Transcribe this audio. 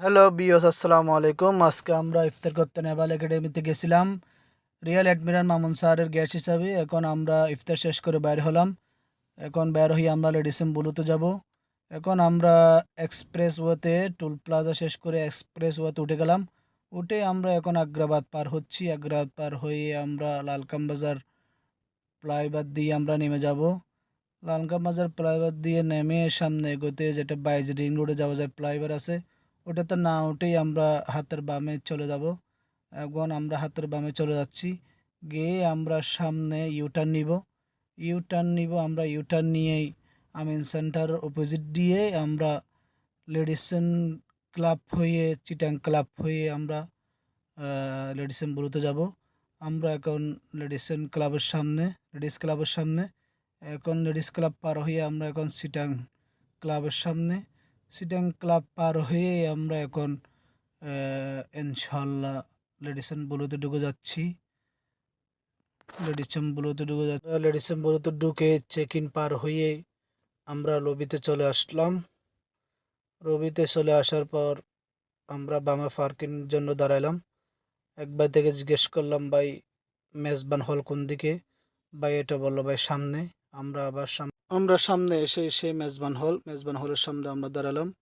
Hello বিওস আসসালামু আলাইকুম আজকে আমরা ইফতার করতে নেভাল একাডেমিতে গেছিলাম রিয়েল অ্যাডমিরাল মামুন স্যারের গ্যাস হিসাবে এখন আমরা ইফতার শেষ করে বাইর হলাম এখন বের হয়ে আমরা লেডিসিম বুলুতে যাব এখন আমরা এক্সপ্রেস ওয়েতে টুল প্লাজা শেষ করে এক্সপ্রেস ওয়েতে উঠে গেলাম উঠে আমরা এখন আগ্রাবাদ পার হচ্ছি আগ্রাবাদ পার হয়ে আমরা লালকাম বাজার ফ্লাইওভার দিয়ে আমরা নেমে যাব লালকাম বাজার ফ্লাইওভার দিয়ে নেমে সামনে এগোতে যেটা বাইজ রিং রোডে যাওয়া যায় ফ্লাইওভার আছে ওটাতে না উঠেই আমরা হাতের বামে চলে যাব। এখন আমরা হাতের বামে চলে যাচ্ছি। গিয়ে আমরা সামনে ইউটার্ন নিব। ইউটার্ন নিব, আমরা ইউটার্ন নিয়েই আমিন সেন্টার অপোজিট দিয়ে আমরা লেডিসেন ক্লাব হয়ে চিটাং ক্লাব হয়ে আমরা লেডিসেন বুড়োতে যাব। আমরা এখন লেডিসেন ক্লাবের সামনে লেডিস ক্লাবের সামনে। এখন লেডিস ক্লাব পার হয়ে আমরা এখন সিটাং ক্লাবের সামনে। সিটাং ক্লাব পার হয়ে আমরা এখন ইনশাল্লাহ লেডিসন বুলোতে ঢুকে যাচ্ছি। লেডিসন বুলোতে ঢুকে যাচ্ছি। লেডিসন বুলোতে ঢুকে চেক ইন পার হয়ে আমরা লবিতে চলে আসলাম। লবিতে চলে আসার পর আমরা বামে পার্কিং জন্য দাঁড়াইলাম। একবার থেকে জিজ্ঞেস করলাম, ভাই, মেজবান হল কোন দিকে? ভাই এটা বলল, ভাই, সামনে। আমরা আবার আমরা সামনে এসে সেই মেজবান হল মেজবান হলের সামনে আমরা দাঁড়ালাম।